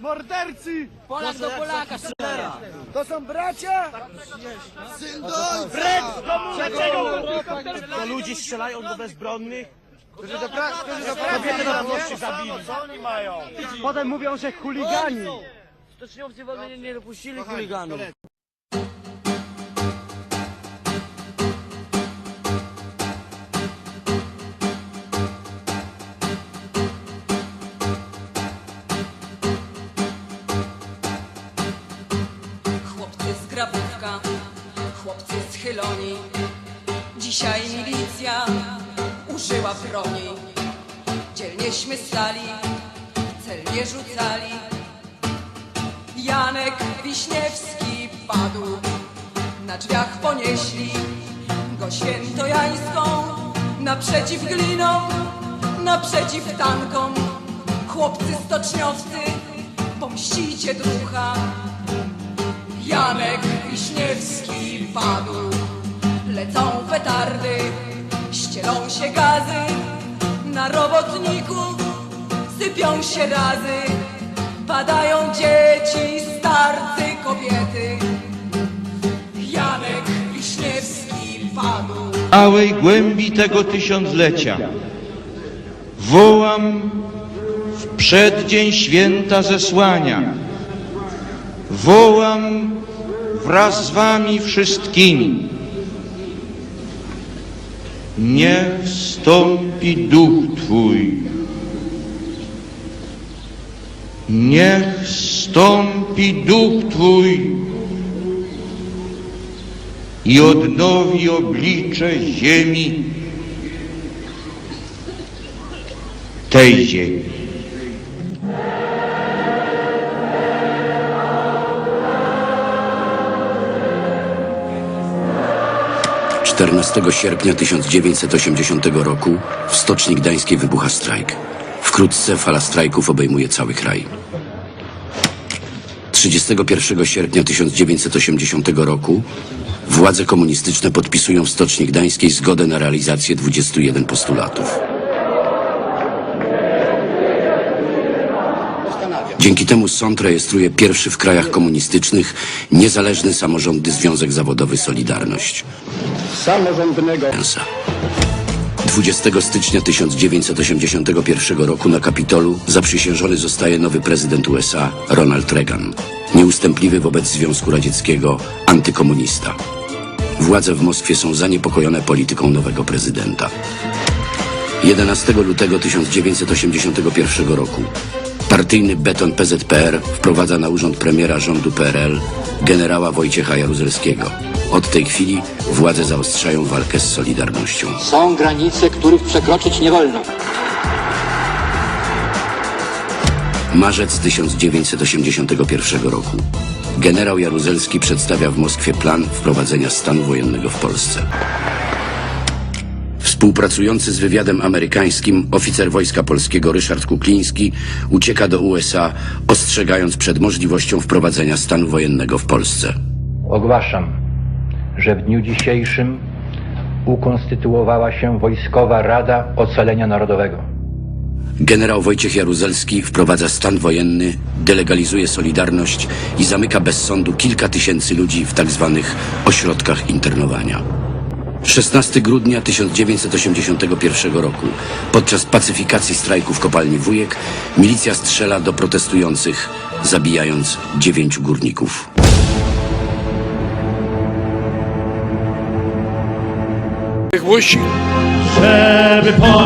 Mordercy! Polak do Polaka strzela. To są bracia? Do ludzi strzelają do bezbronnych. Którzy do, pra- którzy do pracy zabili. Co oni mają? Potem mówią, że chuligani. Stoczniowcy w ogóle nie, nie dopuścili chuliganów. Schyloni. Dzisiaj milicja użyła broni. Dzielnieśmy stali, celnie rzucali. Janek Wiśniewski padł, na drzwiach ponieśli go świętojańską. Naprzeciw glinom, naprzeciw tankom. Chłopcy stoczniowcy, pomścicie drucha. Janek Wiśniewski padł Lecą petardy, ścielą się gazy Na robotników sypią się razy Padają dzieci, starcy, kobiety Janek Wiśniewski padł całej głębi tego tysiąclecia wołam w przeddzień święta zesłania. Wołam wraz z wami wszystkimi. Niech wstąpi duch Twój. Niech wstąpi duch Twój i odnowi oblicze ziemi, tej ziemi. 14 sierpnia 1980 roku w Stoczni Gdańskiej wybucha strajk. Wkrótce fala strajków obejmuje cały kraj. 31 sierpnia 1980 roku władze komunistyczne podpisują w Stoczni Gdańskiej zgodę na realizację 21 postulatów. Dzięki temu sąd rejestruje pierwszy w krajach komunistycznych niezależny samorządny związek zawodowy Solidarność. Pensa. 20 stycznia 1981 roku na Kapitolu zaprzysiężony zostaje nowy prezydent USA Ronald Reagan, nieustępliwy wobec Związku Radzieckiego, antykomunista. Władze w Moskwie są zaniepokojone polityką nowego prezydenta. 11 lutego 1981 roku partyjny beton PZPR wprowadza na urząd premiera rządu PRL generała Wojciecha Jaruzelskiego. Od tej chwili władze zaostrzają walkę z Solidarnością. Są granice, których przekroczyć nie wolno. Marzec 1981 roku. Generał Jaruzelski przedstawia w Moskwie plan wprowadzenia stanu wojennego w Polsce. Współpracujący z wywiadem amerykańskim oficer Wojska Polskiego Ryszard Kukliński ucieka do USA, ostrzegając przed możliwością wprowadzenia stanu wojennego w Polsce. Ogłaszam, że w dniu dzisiejszym ukonstytuowała się Wojskowa Rada Ocalenia Narodowego. Generał Wojciech Jaruzelski wprowadza stan wojenny, delegalizuje Solidarność i zamyka bez sądu kilka tysięcy ludzi w tak zwanych ośrodkach internowania. 16 grudnia 1981 roku, podczas pacyfikacji strajku w kopalni Wujek, milicja strzela do protestujących, zabijając dziewięciu górników. Żeby Polska,